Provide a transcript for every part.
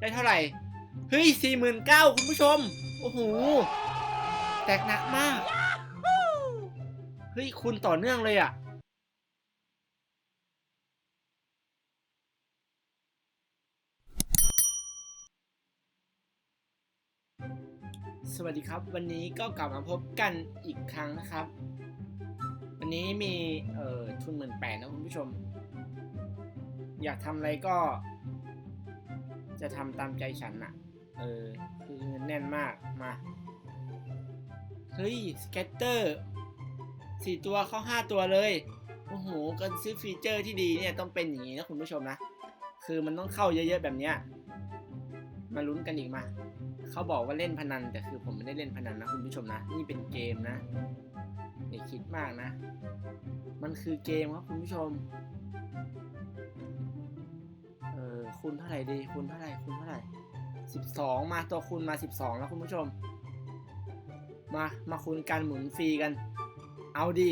ได้เท่าไหร่ เฮ้ยสี่หมื่นเก้าคุณผู้ชม โอ้โห แตกหนักมาก เฮ้ย คุณต่อเนื่องเลยอะสวัสดีครับวันนี้ก็กลับมาพบกันอีกครั้งนะครับ วันนี้มีเอ่อทุนหมื่นแปดนะคุณผู้ชม อยากทำอะไรก็ จะทำตามใจฉันอะเออ คือเงินแน่นมาก มา เฮ้ย สเก็ตเตอร์สี่ตัวเข้าห้าตัวเลย โอ้โหการซื้อฟีเจอร์ที่ดีเนี่ยต้องเป็นอย่างนี้นะคุณผู้ชมนะ คือมันต้องเข้าเยอะๆแบบเนี้ย มาลุ้นกันอีกมา เขาบอกว่าเล่นพนันแต่คือผมไม่ได้เล่นพนันนะคุณผู้ชมนะ นี่เป็นเกมนะอย่าคิดมากนะ มันคือเกมครับคุณผู้ชมเออ คูณเท่าไหร่ดีคูณเท่าไหร่คูณเท่าไหร่สิบสองมาตัวคูณมาสิบสองแล้วคุณผู้ชม มามาคูณการหมุนฟรีกัน เอาดี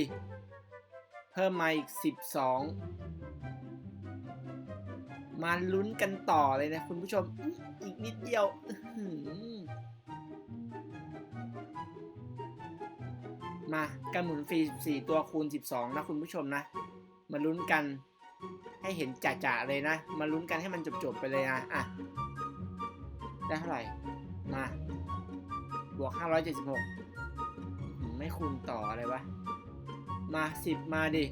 เพิ่มมาอีกสิบสองมาลุ้นกันต่อเลยนะคุณผู้ชม อีกนิดเดียวมาการหมุนฟรีสี่ตัวคูณสิบสองนะคุณผู้ชมนะ มาลุ้นกัน ให้เห็นจ่าๆเลยนะ มาลุ้นกันให้มันจบๆไปเลยนะอะได้เท่าไหร่มาบวก 576 ไม่คูณต่ออะไรวะ มา 10 มาดิ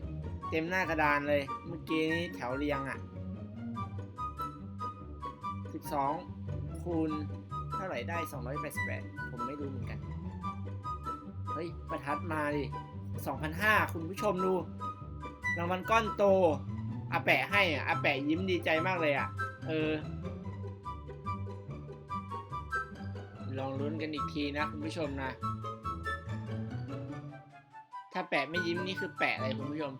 เต็มหน้ากระดานเลย เมื่อกี้นี้แถวเรียงอะ 12 คูณเท่าไหร่ได้ 288 ผมไม่รู้เหมือนกัน เฮ้ย ประทัดมาดิ 2,500 คุณผู้ชมดู รางวัลก้อนโต อาแปะให้อะอาแปะยิ้มดีใจมากเลยอะ เออ ลองลุ้นกันอีกทีนะคุณผู้ชมนะ ถ้าแปะไม่ยิ้มนี่คือแปะอะไรคุณผู้ชม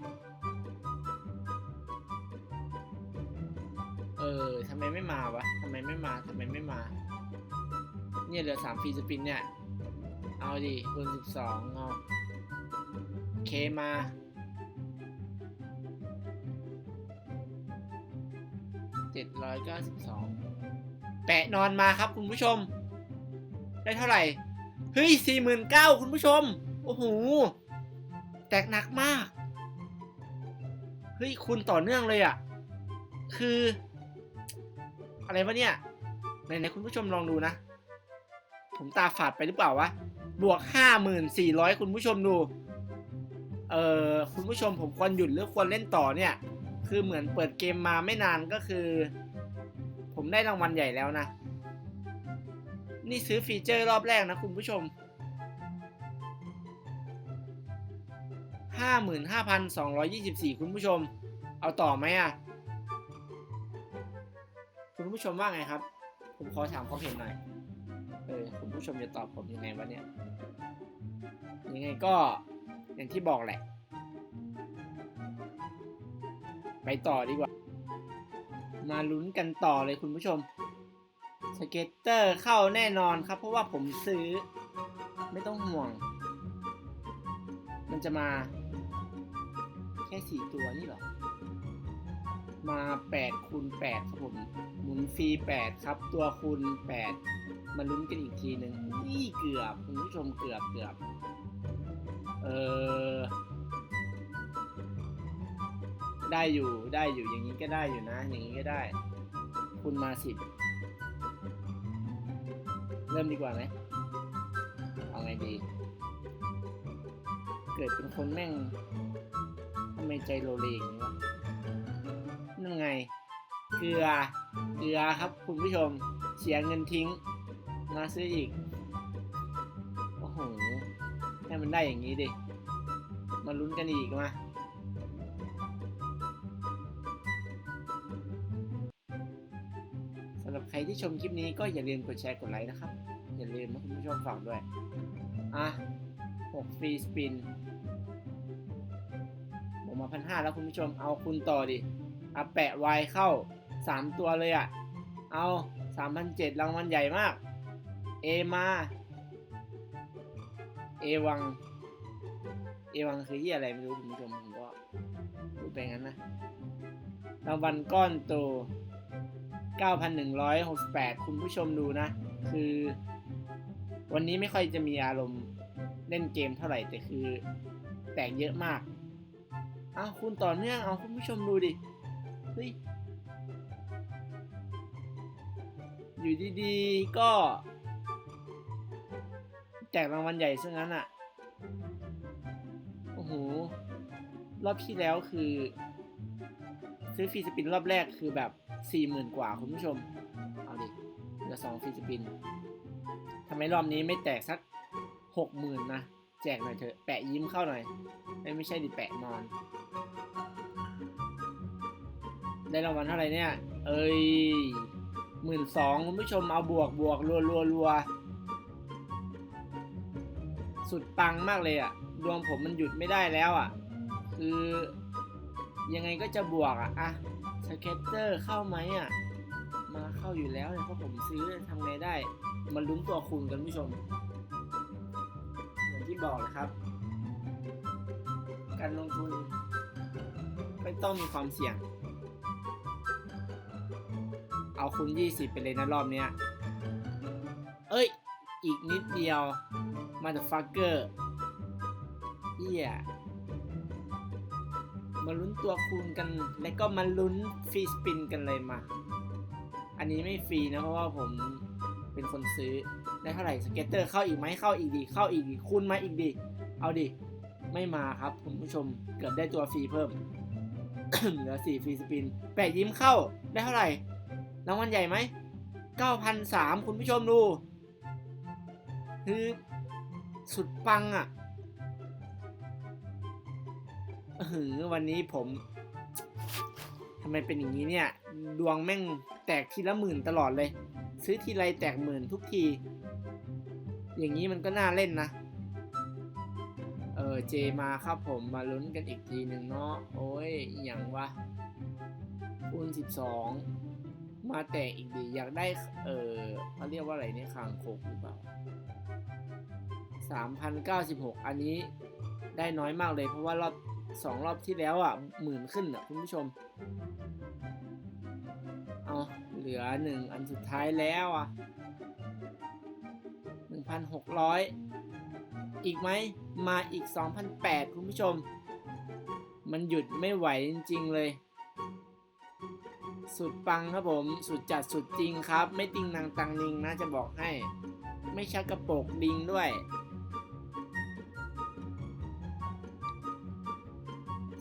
เออทำไมไม่มาวะทำไมไม่มาทำไมไม่มา เนี่ยเหลือสามฟีสปินเนี่ย เอาดิคูณสิบสองเอาเคมา เจ็ดร้อยเก้าสิบสองแปะนอนมาครับคุณผู้ชม ได้เท่าไหร่ เฮ้ยสี่หมื่นเก้าคุณผู้ชม โอ้โห แตกหนักมาก เฮ้ย คุณต่อเนื่องเลยอะ่ะ คือ อะไรวะเนี่ยไหนๆคุณผู้ชมลองดูนะ ผมตาฝาดไปหรือเปล่าวะ บวกห้าหมื่นสี่ร้อยคุณผู้ชมดู เออคุณผู้ชมผมควรหยุดหรือควรเล่นต่อเนี่ย คือเหมือนเปิดเกมมาไม่นานก็คือ ผมได้รางวัลใหญ่แล้วนะ นี่ซื้อฟีเจอร์รอบแรกนะคุณผู้ชม 55,224 คุณผู้ชม เอาต่อไหมอะ คุณผู้ชมว่าไงครับ ผมขอถามความเห็นหน่อย เออ คุณผู้ชมจะตอบผมยังไงวะเนี่ย ยังไงก็อย่างที่บอกแหละ ไปต่อดีกว่า มาลุ้นกันต่อเลยคุณผู้ชม สเก็ตเตอร์เข้าแน่นอนครับ เพราะว่าผมซื้อ ไม่ต้องห่วง มันจะมา แค่สี่ตัวนี่หรอ มา8คูณ8ครับผมหมุนฟรี8ครับ ตัวคูณ8มาลุ้นกันอีกทีหนึ่งนี่เกือบ คุณผู้ชมเกือบเกือบ เออ ได้อยู่ได้อยู่อย่างนี้ก็ได้อยู่นะ อย่างนี้ก็ได้ คุณมาสิบเริ่มดีกว่าไหมเอาไงดี เกิดเป็นคนแม่งทำไมใจโลเลอย่างนี้วะนั่นไง เกลือ เกลือครับคุณผู้ชม เสียเงินทิ้งมาซื้ออีก โอ้โห ให้มันได้อย่างนี้ดิ มาลุ้นกันอีกมา รับใครที่ชมคลิปนี้ก็อย่าลืมกดแชร์กดไลค์นะครับ อย่าลืมนะคุณผู้ชมฝากด้วย อะ6ฟรีสปินผมมาพันห้าแล้วคุณผู้ชมเอาคุณต่อดิอะแปะไวเข้า3ตัวเลยอะ เอา3,007รางวัลใหญ่มาก เอมาเอวัง เอวังคือที่อะไรไม่รู้คุณผู้ชมผมก็พูดไปงั้นนะรางวัลก้อนโต 9,168 คุณผู้ชมดูนะ คือ วันนี้ไม่ค่อยจะมีอารมณ์เล่นเกมเท่าไหร่ แต่คือแตกเยอะมากอ้าวคุณต่อเนื่องเอาคุณผู้ชมดูดิเฮ้ยอยู่ดีๆ ก็ แจกรางวัลใหญ่ซะงั้นอะ โอ้โห รอบที่แล้วคือ ซื้อฟรีสปินรอบแรกคือแบบ สี่หมื่นกว่าคุณผู้ชม เอาดิเหลือสองฟรีสปินทำไมรอบนี้ไม่แตกสักหกหมื่นนะ แจกหน่อยเถอะ แปะยิ้มเข้าหน่อย ไม่ไม่ใช่ดิแปะนอน ได้รางวัลเท่าไหร่เนี่ย เอ้ยหมื่นสองคุณผู้ชมเอาบวกบวกรัวรัวรัวสุดปังมากเลยอะดวงผมมันหยุดไม่ได้แล้วอะคือยังไงก็จะบวกอะอะ สเก็ตเตอร์เข้าไหมอะ มาเข้าอยู่แล้วเนี่ยเพราะผมซื้อทำไงได้ มันลุ้นตัวคูณกันผู้ชม อย่างที่บอกนะครับ การลงทุนไม่ต้องมีความเสี่ยง เอาคุณ 20 ไปเลยนะรอบเนี้ย เอ้ย อีกนิดเดียวมาจากฟักเกอร์เฮีย มาลุ้นตัวคูณกัน แล้วก็มาลุ้นฟรีสปินกันเลยมา อันนี้ไม่ฟรีนะเพราะว่าผมเป็นคนซื้อได้เท่าไหร่สเก็ตเตอร์เข้าอีกไหมเข้าอีกดีเข้าอีกดีคูณมาอีกดีเอาดิไม่มาครับคุณผู้ชมเกือบได้ตัวฟรีเพิ่มเหลือ4ฟรีสปินแปะยิ้มเข้าได้เท่าไหร่รางวัลใหญ่ไหม9,003คุณผู้ชมดู คือสุดปังอะ่ะ เออวันนี้ผมทำไมเป็นอย่างนี้เนี่ย ดวงแม่งแตกทีละหมื่นตลอดเลย ซื้อทีไรแตกหมื่นทุกที อย่างนี้มันก็น่าเล่นนะ เออเจมาครับผมมาลุ้นกันอีกทีหนึ่งเนาะโอ้ยอย่างวะคูณ12 มาแตกอีกดีอยากได้ เออเขาเรียกว่าอะไรเนี่ยคางคกหรือเปล่า3,096 อันนี้ได้น้อยมากเลยเพราะว่ารอบ สองรอบที่แล้วอะหมื่นขึ้นอะคุณผู้ชม เอาเหลือหนึ่งอันสุดท้ายแล้วอะ1,600อีกไหมมาอีก 2,008 คุณผู้ชม มันหยุดไม่ไหวจริง ๆ เลย สุดปังครับผม สุดจัดสุดจริงครับ ไม่ติงนางตังนิงนะจะบอกให้ ไม่ชักกระโปกดิงด้วย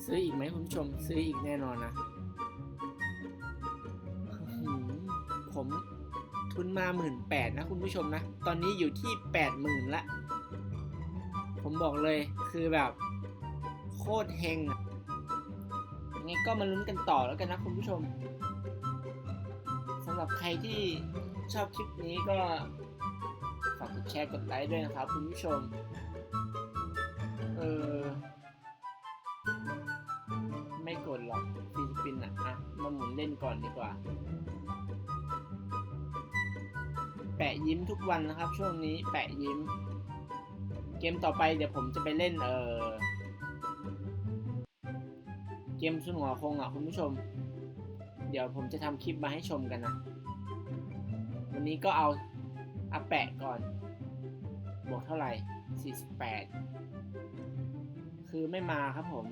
ซื้ออีกไหมคุณผู้ชม ซื้ออีกแน่นอนนะผมทุนมาหมื่นแปดนะคุณผู้ชมนะ ตอนนี้อยู่ที่แปดหมื่นละ ผมบอกเลยคือแบบ โคตรเฮงอะยังไงก็มาลุ้นกันต่อแล้วกันนะคุณผู้ชมสำหรับใครที่ชอบคลิปนี้ก็ฝากกดแชร์กดไลค์ด้วยนะครับคุณผู้ชม เออ เล่นก่อนดีกว่า แปะยิ้มทุกวันนะครับ ช่วงนี้แปะยิ้ม เกมต่อไปเดี๋ยวผมจะไปเล่นเออเกมสุนหัวคงอะคุณผู้ชม เดี๋ยวผมจะทำคลิปมาให้ชมกันนะ วันนี้ก็เอาอาแปะก่อน บวกเท่าไหร่ 48 คือไม่มาครับผม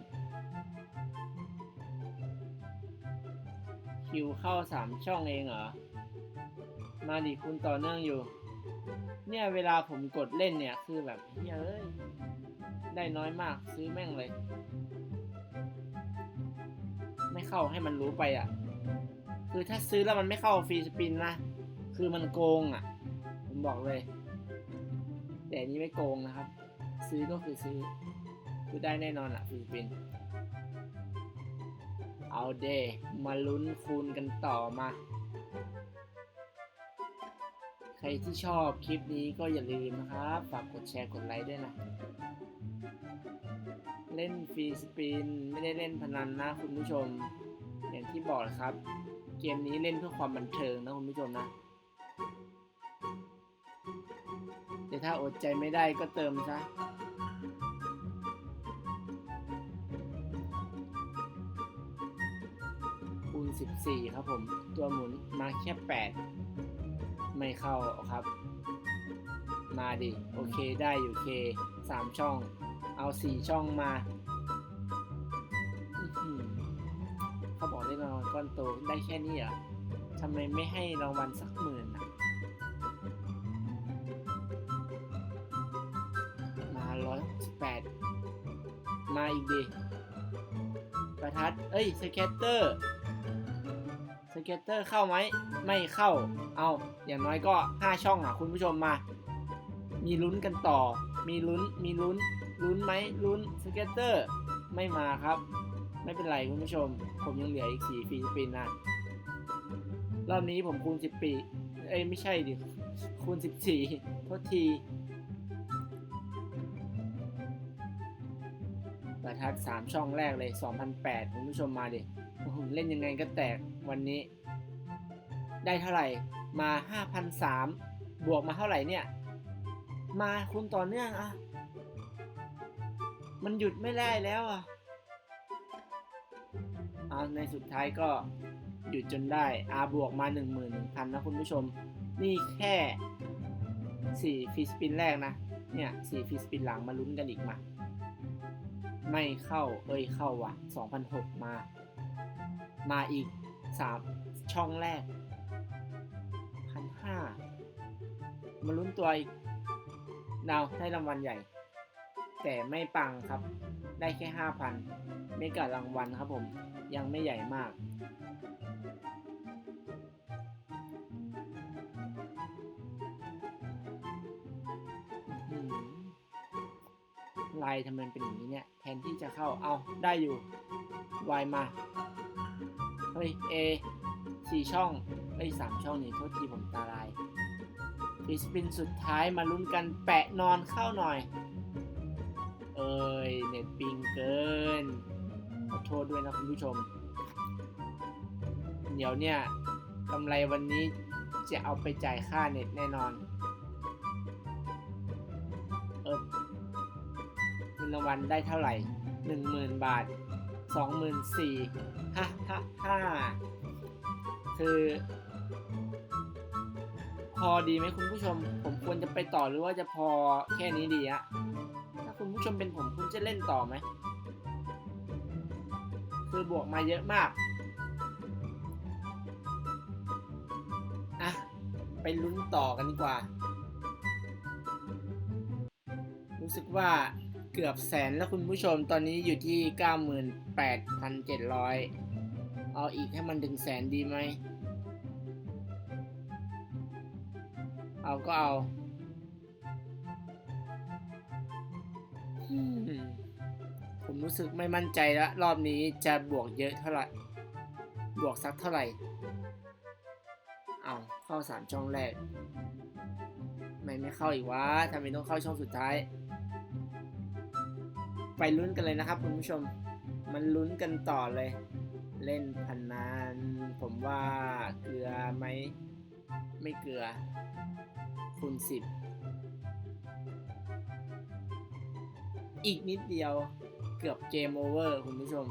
คิวเข้า3ช่องเองเหรอ มาดิคุณต่อเนื่องอยู่ เนี่ยเวลาผมกดเล่นเนี่ยคือแบบเฮ้ย ได้น้อยมากซื้อแม่งเลย ไม่เข้าให้มันรู้ไปอะ คือถ้าซื้อแล้วมันไม่เข้าฟรีสปินนะ คือมันโกงอะ ผมบอกเลย แต่นนี้ไม่โกงนะครับ ซื้อก็คือซื้อ คือได้แน่นอนอะฟรีสปิน เอาเดมาลุ้นคูณกันต่อมา ใครที่ชอบคลิปนี้ก็อย่าลืมนะครับ ฝากกดแชร์กดไลค์ด้วยนะ เล่นฟรีสปิน ไม่ได้เล่นพนันนะคุณผู้ชม อย่างที่บอกนะครับ เกมนี้เล่นเพื่อความบันเทิงนะคุณผู้ชมนะแต่ถ้าอดใจไม่ได้ก็เติมซะ ณ 14 ครับผม ตัวหมุนมาแค่ 8 ไม่เข้าครับ มาดิ โอเคได้อยู่เคสามช่อง เอาสี่ช่องมาเขาบอกได้รางวัลก้อนโตได้แค่นี้เหรอทำไมไม่ให้รางวัลสักหมื่นอะ มาร้อยหกสิบแปดมาอีกดิประทัด เอ้ย สเก็ตเตอร์ สเก็ตเตอร์เข้าไหมไม่เข้า เอาอย่างน้อยก็ 5 ช่องอะคุณผู้ชมมา มีลุ้นกันต่อ มีลุ้น มีลุ้น ลุ้นไหมลุ้นสเก็ตเตอร์ไม่มาครับ ไม่เป็นไรคุณผู้ชม ผมยังเหลืออีก4ฟรีสปินนะรอบนี้ผมคูณ 10 ปี เอ้ยไม่ใช่ดิ คูณ 14โทษที ประทัดสามช่องแรกเลย 2,008 คุณผู้ชมมาดิ โอ้โหเล่นยังไงก็แตกวันนี้ ได้เท่าไหร่มา5,003บวกมาเท่าไหร่เนี่ย มาคุณต่อเนื่องอะ มันหยุดไม่ได้แล้วอะเอาในสุดท้ายก็หยุดจนได้อาบวกมา 11,000นะคุณผู้ชม นี่แค่ 4ฟรีสปินแรกนะ เนี่ย 4ฟรีสปินหลังมาลุ้นกันอีกมา ไม่เข้า เอ้ยเข้าว่ะ 2006 มา มาอีก3ช่องแรกพันห้ามาลุ้นตัวอีกดาวได้รางวัลใหญ่ แต่ไม่ปังครับ ได้แค่5,000ไม่กับรางวัลครับผม ยังไม่ใหญ่มาก ลายทำไมเป็นอย่างนี้เนี่ย แทนที่จะเข้า เอาได้อยู่วมา เฮ้ย A สี่ช่องเอ้สามช่องนี่โทษทีผมตาลายฟิสปินสุดท้ายมาลุ้นกันแปะนอนเข้าหน่อย เอ้ยเน็ตปิงเกิน ขอโทษด้วยนะคุณผู้ชม เดี๋ยวเนี่ยกำไรวันนี้จะเอาไปจ่ายค่าเน็ตแน่นอน วัลได้เท่าไหร่หนึ่งหมื่นบาทสองหมื่นสี่ฮ่าฮ่าฮ่าคือพอดีไหมคุณผู้ชม ผมควรจะไปต่อหรือว่าจะพอแค่นี้ดีอะถ้าคุณผู้ชมเป็นผมคุณจะเล่นต่อไหม คือบวกมาเยอะมาก อะ ไปลุ้นต่อกันดีกว่า รู้สึกว่า เกือบแสนแล้วคุณผู้ชมตอนนี้อยู่ที่ 98,700 เอาอีกให้มันถึงแสนดีไหม เอาก็เอาอืมผมรู้สึกไม่มั่นใจแล้ว รอบนี้จะบวกเยอะเท่าไหร่ บวกสักเท่าไหร่ เอาเข้าสามช่องแรก ไม่ไม่เข้าอีกวะทำไมต้องเข้าช่องสุดท้าย ไปลุ้นกันเลยนะครับคุณผู้ชม มันลุ้นกันต่อเลย เล่นพนนันผมว่าเกลือไหมไม่เกลือคูณสิบอีกนิดเดียวเกือบเกมโอเวอร์คุณผู้ชม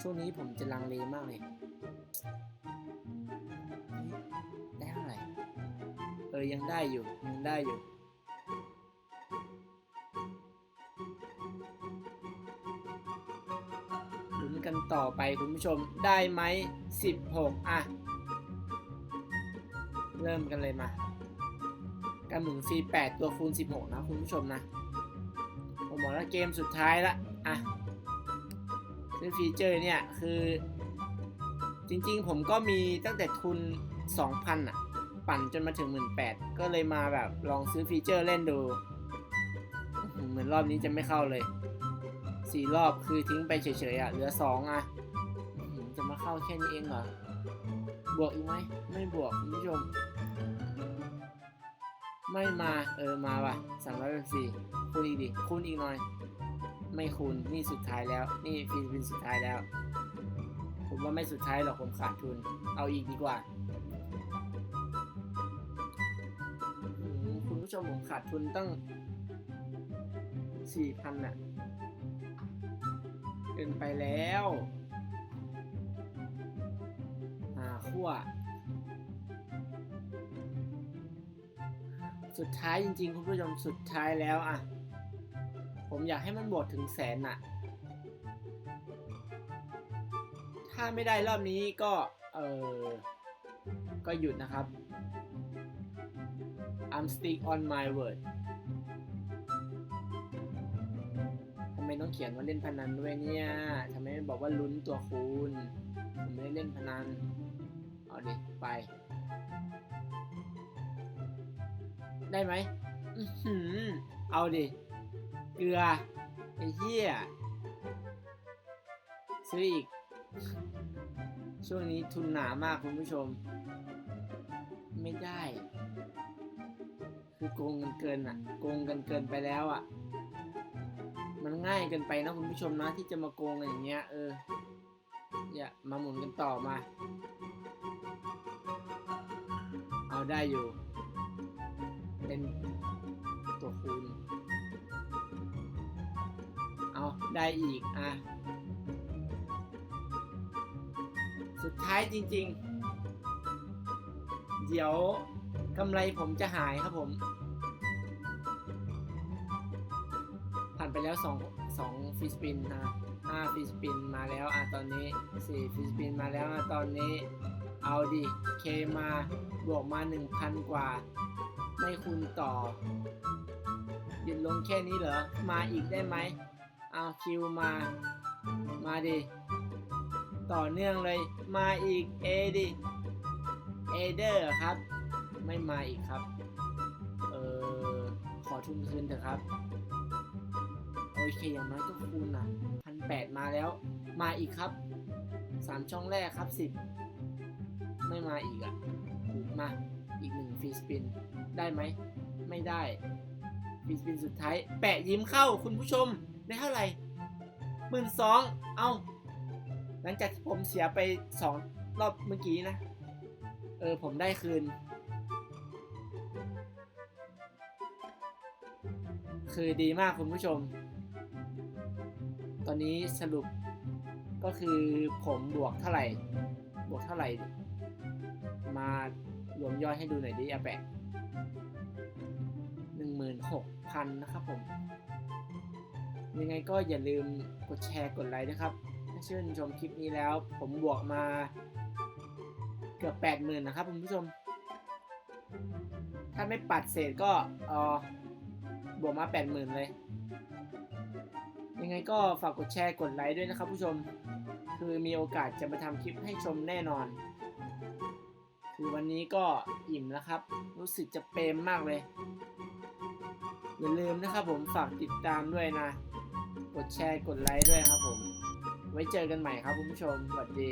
ช่วงนี้ผมจะลังเลมากเลย ออยังได้อยู่ยังได้อยู่ลุ้นกันต่อไปคุณผู้ชมได้ไหม16 อะ เริ่มกันเลยมาการหมุนฟรี8ตัวคูณ 16 นะคุณผู้ชมนะ ผมบอกแล้วเกมสุดท้ายละ อะซึ่งฟีเจอร์เนี่ย คือ จริงๆ ผมก็มีตั้งแต่ทุน 2,000 อะ ปั่นจนมาถึง 18,000ก็เลยมาแบบลองซื้อฟีเจอร์เล่นดู เหมือนรอบนี้จะไม่เข้าเลยสี่รอบคือทิ้งไปเฉยๆอะ เหลือสองอะ จะมาเข้าแค่นี้เองเหรอ บวกอีกไหม ไม่บวกคุณผู้ชม ไม่มา เออ มาว่ะสามร้อยสี่คูณอีกดิ คูณอีกหน่อย ไม่คูณ นี่สุดท้ายแล้ว นี่ฟิลิปปินส์สุดท้ายแล้ว ผมว่าไม่สุดท้ายหรอกผมขาดทุน เอาอีกดีกว่า ผู้ชมผมขาดทุนตั้งสี่พันอะเกินไปแล้วอ่าขั้วสุดท้ายจริงๆ คุณผู้ชมสุดท้ายแล้วอะผมอยากให้มันบวกถึงแสนอะถ้าไม่ได้รอบนี้ก็ เออก็หยุดนะครับ I'm stick on my word ทำไมต้องเขียนว่าเล่นพนันด้วยเนี่ยทำไมไม่บอกว่าลุ้นตัวคูณผมไม่ได้เล่นพนัน เอาดิ ไป ได้ไหมเอาดิ เกลือ ไอ้เหี้ย ซื้ออีก ช่วงนี้ทุนหนามากคุณผู้ชม ไม่ได้ คือโกงกันเกินอะ โกงกันเกินไปแล้วอะ มันง่ายเกินไปนะคุณผู้ชมนะที่จะมาโกงกันอย่างเงี้ย เออ อย่ามาหมุนกันต่อมา เอาได้อยู่ เป็นตัวคูณ เอาได้อีก อะ สุดท้ายจริง ๆ เดี๋ยวกำไรผมจะหายครับผม แล้ว2 2ฟิสปินนะ5ฟิสปินมาแล้วอะตอนนี้4ฟิสปินมาแล้วอะตอนนี้เอาดิเคมาบวกมา 1,000 กว่า ไม่คูณต่อหยุดลงแค่นี้เหรอ มาอีกได้ไหมเอาคิวมา มาดิ ต่อเนื่องเลย มาอีกเอดิเอเดอร์ครับ ไม่มาอีกครับ เออขอทุนคืนเถอะครับ โอเคอย่างน้อยก็คูณอะพันแปดมาแล้ว มาอีกครับสามช่องแรกครับสิบไม่มาอีกอะมาอีกหนึ่งฟรีสปิน ได้ไหม ไม่ได้ฟรีสปินสุดท้าย แปะยิ้มเข้าคุณผู้ชมได้เท่าไหร่หมื่นสองเอา หลังจากที่ผมเสียไปสองรอบเมื่อกี้นะ เออ ผมได้คืน คือดีมากคุณผู้ชม ตอนนี้สรุปก็คือผมบวกเท่าไหร่ บวกเท่าไหร่ มารวมยอดให้ดูหน่อยดิอาแปะหนึ่งหมื่นหกพันนะครับผม ยังไงก็อย่าลืมกดแชร์กดไลค์นะครับ ถ้าชื่นชมคลิปนี้แล้ว ผมบวกมาเกือบแปดหมื่นนะครับคุณผู้ชม ถ้าไม่ปัดเศษก็เออบวกมาแปดหมื่นเลย ยังไงก็ฝากกดแชร์กดไลค์ด้วยนะครับผู้ชม คือมีโอกาสจะมาทำคลิปให้ชมแน่นอน คือวันนี้ก็อิ่มแล้วครับ รู้สึกจะเปรมมากเลย อย่าลืมนะครับผมฝากติดตามด้วยนะ กดแชร์กดไลค์ด้วยครับผม ไว้เจอกันใหม่ครับคุณผู้ชมสวัสดี